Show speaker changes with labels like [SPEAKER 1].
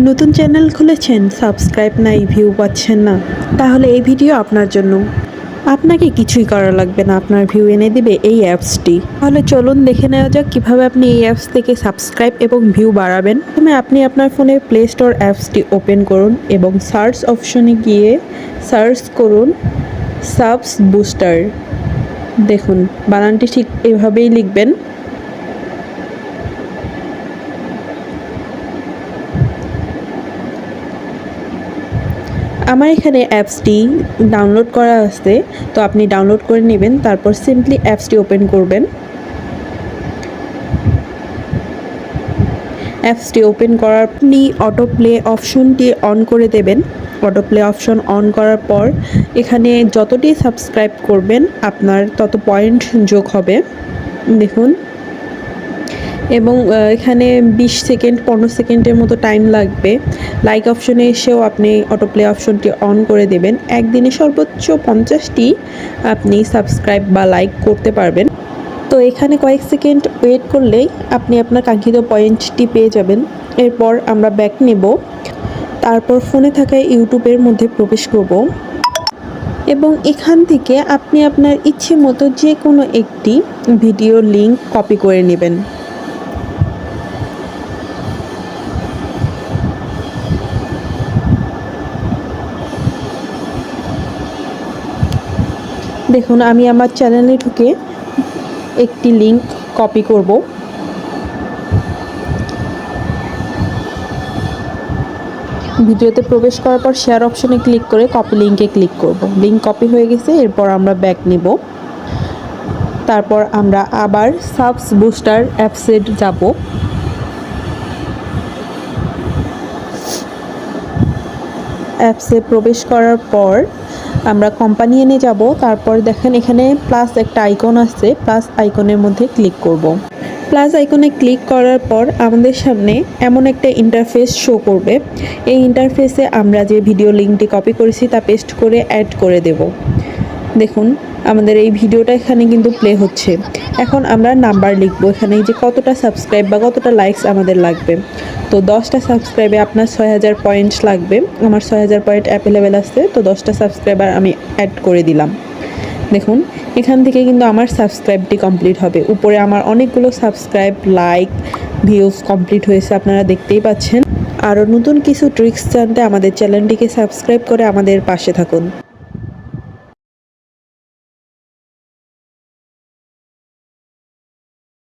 [SPEAKER 1] নতুন চ্যানেল খুলেছেন, সাবস্ক্রাইব নাই ভিউ পাচ্ছেন না, তাহলে এই ভিডিও আপনার জন্য। আপনাকে কিছুই করা লাগবে না, আপনার ভিউ এনে দিবে এই অ্যাপসটি তাহলে চলুন দেখে নেওয়া যাক কীভাবে আপনি এই অ্যাপস থেকে সাবস্ক্রাইব এবং ভিউ বাড়াবেন। প্রথমে আপনি আপনার ফোনে প্লে স্টোর অ্যাপসটি ওপেন করুন এবং সার্চ অপশনে গিয়ে সার্চ করুন সাবস বুস্টার দেখুন, বানানটি ঠিক এভাবেই লিখবেন। আমার এখানে অ্যাপসটি ডাউনলোড করা আছে, তো আপনি ডাউনলোড করে নেবেন, তারপর সিম্পলি অ্যাপসটি ওপেন করবেন। অ্যাপসটি ওপেন করার আপনি অটো প্লে অপশনটি অন করে দেবেন। অটো প্লে অপশন অন করার পর এখানে যতটি সাবস্ক্রাইব করবেন, আপনার তত পয়েন্ট যোগ হবে। দেখুন এবং এখানে বিশ সেকেন্ড, পনেরো সেকেন্ডের মতো টাইম লাগবে। লাইক অপশনে এসেও আপনি অটো প্লে অপশনটি অন করে দেবেন। একদিনে সর্বোচ্চ পঞ্চাশটি আপনি সাবস্ক্রাইব বা লাইক করতে পারবেন। তো এখানে কয়েক সেকেন্ড ওয়েট করলেই আপনি আপনার কাঙ্ক্ষিত পয়েন্টটি পেয়ে যাবেন। এরপর আমরা ব্যাক নেব। তারপর ফোনে থাকা ইউটিউবের মধ্যে প্রবেশ করব। এবং এখান থেকে আপনি আপনার ইচ্ছে মতো যে কোনো একটি ভিডিও লিংক কপি করে নেবেন। দেখুন, আমি আমার চ্যানেলে ঢুকে একটি লিংক কপি করব। ভিডিওতে প্রবেশ করার পর শেয়ার অপশনে ক্লিক করে কপি লিঙ্কে ক্লিক করব। লিঙ্ক কপি হয়ে গেছে, এরপর আমরা ব্যাক নেব। তারপর আমরা আবার সাবস বুস্টার অ্যাপসে যাব। অ্যাপসে প্রবেশ করার পর আমরা কোম্পানি এনে যাব, তারপর দেখেন এখানে প্লাস একটা আইকন আছে প্লাস আইকনের মধ্যে ক্লিক করব। প্লাস আইকনে ক্লিক করার পর আমাদের সামনে এমন একটা ইন্টারফেস শো করবে। এই ইন্টারফেসে আমরা যে ভিডিও লিঙ্কটি কপি করেছি, তা পেস্ট করে অ্যাড করে দেব। দেখুন, আমাদের এই ভিডিওটা এখানে কিন্তু প্লে হচ্ছে। এখন আমরা নাম্বার লিখব, এখানে যে কতটা সাবস্ক্রাইব বা কতটা লাইকস আমাদের লাগবে। তো দশটা সাবস্ক্রাইবে আপনার ছয় হাজার পয়েন্টস লাগবে। আমার ছয় হাজার পয়েন্ট অ্যাভেলেবেল আছে, তো দশটা সাবস্ক্রাইবার আমি অ্যাড করে দিলাম। দেখুন, এখান থেকে কিন্তু আমার সাবস্ক্রাইবটি কমপ্লিট হবে। উপরে আমার অনেকগুলো সাবস্ক্রাইব লাইক ভিউজ কমপ্লিট হয়েছে, আপনারা দেখতেই পাচ্ছেন। আরও নতুন কিছু ট্রিক্স জানতে আমাদের চ্যানেলটিকে সাবস্ক্রাইব করে আমাদের পাশে থাকুন।